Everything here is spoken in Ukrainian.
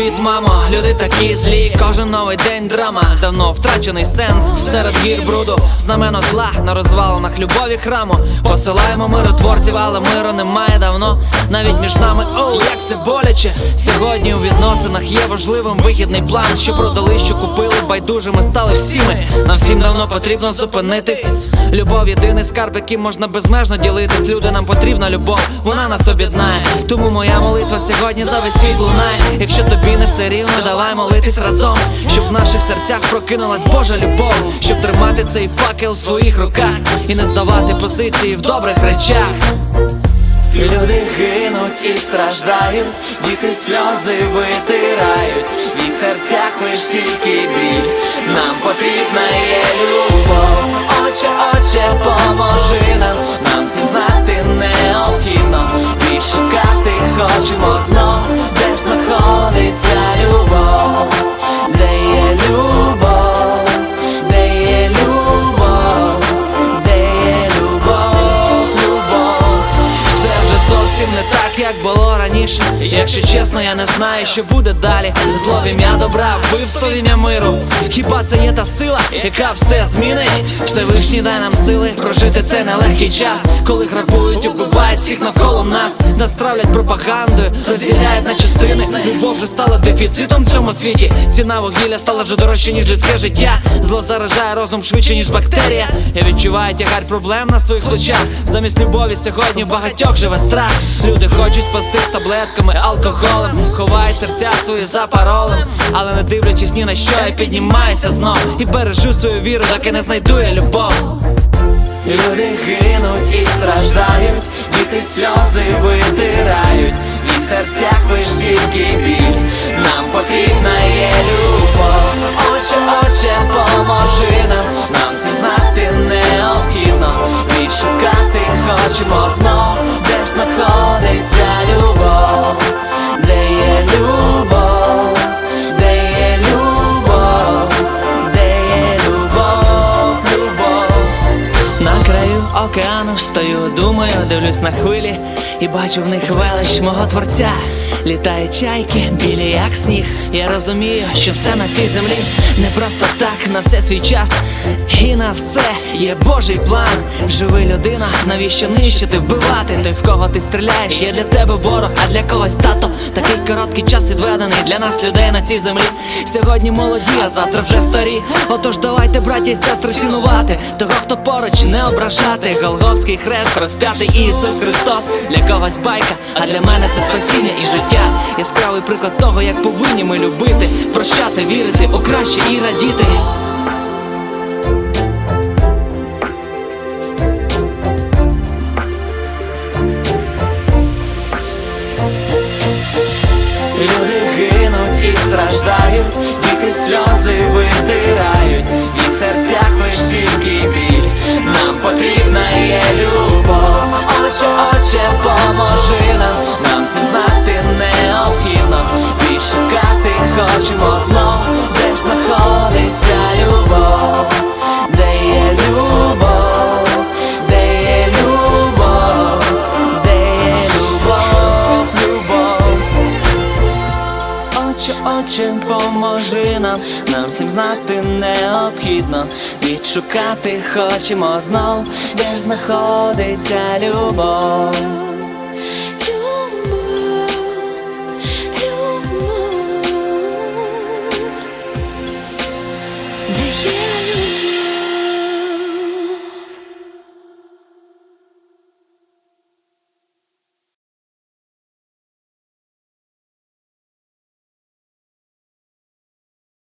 мамо, люди такі злі, кожен новий день драма, давно втрачений сенс серед гір бруду, знамено зла на розвалинах любові храму. Посилаємо миротворців, але миру немає давно. Навіть між нами, о, як це боляче. Сьогодні у відносинах є важливим вихідний план, що продали, що купили, байдужими стали всі ми. Нам всім давно потрібно зупинитись. Любов єдиний скарб, яким можна безмежно ділитись. Люди нам потрібна любов, вона нас об'єднає. Тому моя молитва сьогодні за весь світ лунає. Якщо тобі не все рівно, давай молитись разом, щоб в наших серцях прокинулась Божа любов, щоб тримати цей факел в своїх руках і не здавати позиції в добрих речах. Люди гинуть і страждають, діти сльози витирають, в серцях лиш тільки біль. Нам потрібна є любов. Раніше. Якщо чесно, я не знаю, що буде далі. Зло ім'я добра, вбивство ім'я миру. Хіба це є та сила, яка все змінить? Всевишній дай нам сили прожити цей нелегкий час, коли грабують, убивають всіх навколо нас, нас травлять пропагандою, розділяють на частини. Любов вже стала дефіцитом в цьому світі. Ціна вугілля стала вже дорожче, ніж людське життя. Зло заражає розум швидше, ніж бактерія. Я відчуваю тягар проблем на своїх плечах. Замість любові сьогодні багатьох живе страх. Люди хочуть спасти з таблетками, алкоголем, Ховаю серця свої за паролем. Але не дивлячись ні на що, я піднімаюся знов і бережу свою віру, доки не знайду я любов. Люди гинуть і страждають, діти сльози витирають, і в серцях лиш тільки біль. Нам потрібна є любов. Океану стою, думаю, дивлюсь на хвилі і бачу в них велич мого творця. Літають чайки, білі як сніг. Я розумію, що все на цій землі не просто так, на все свій час. І на все є Божий план. Живи людина, навіщо нищити, вбивати? Той, в кого ти стріляєш, є для тебе ворог, а для когось тато. Такий короткий час відведений для нас, людей на цій землі. Сьогодні молоді, а завтра вже старі. Отож, давайте, браття і сестри, цінувати того, хто поруч не ображати. Голговський хрест, розп'ятий Ісус Христос. Для когось байка, а для мене це спасіння і життя. Яскравий приклад того, як повинні ми любити, прощати, вірити у краще і радіти. Люди гинуть і страждають, діти сльози витирають, Отче, отче, поможи нам, нам всім знати необхідно. Відшукати хочемо знов, де ж знаходиться любов.